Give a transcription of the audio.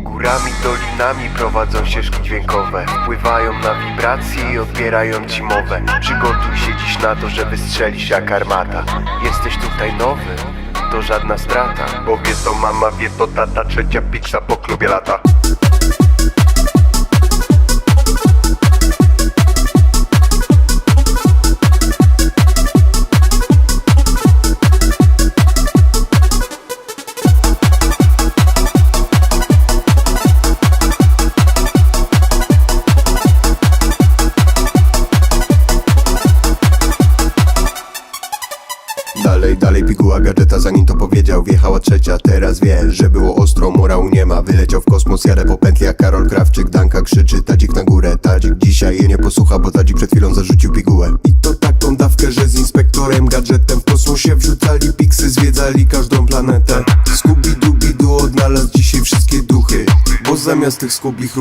Górami, dolinami prowadzą ścieżki dźwiękowe. Wpływają na wibracje i odbierają ci mowę. Przygotuj się dziś na to, żeby strzelić jak armata. Jesteś tutaj nowy, to żadna strata. Bo wie to mama, wie to tata, trzecia pizza po klubie lata. Dalej, dalej pikuła gadżeta zanim to powiedział. Wjechała trzecia, teraz wie, że było ostro. Morału nie ma, wyleciał w kosmos Jadę po pętli jak Karol Krawczyk Danka krzyczy, tadzik na górę. Tadzik dzisiaj jej nie posłucha, bo tadzik przed chwilą zarzucił pigułę I to taką dawkę, że z inspektorem gadżetem W kosmosie wrzucali piksy, zwiedzali każdą planetę. Scooby-Dooby-Doo odnalazł dzisiaj wszystkie duchy Bo zamiast tych skubich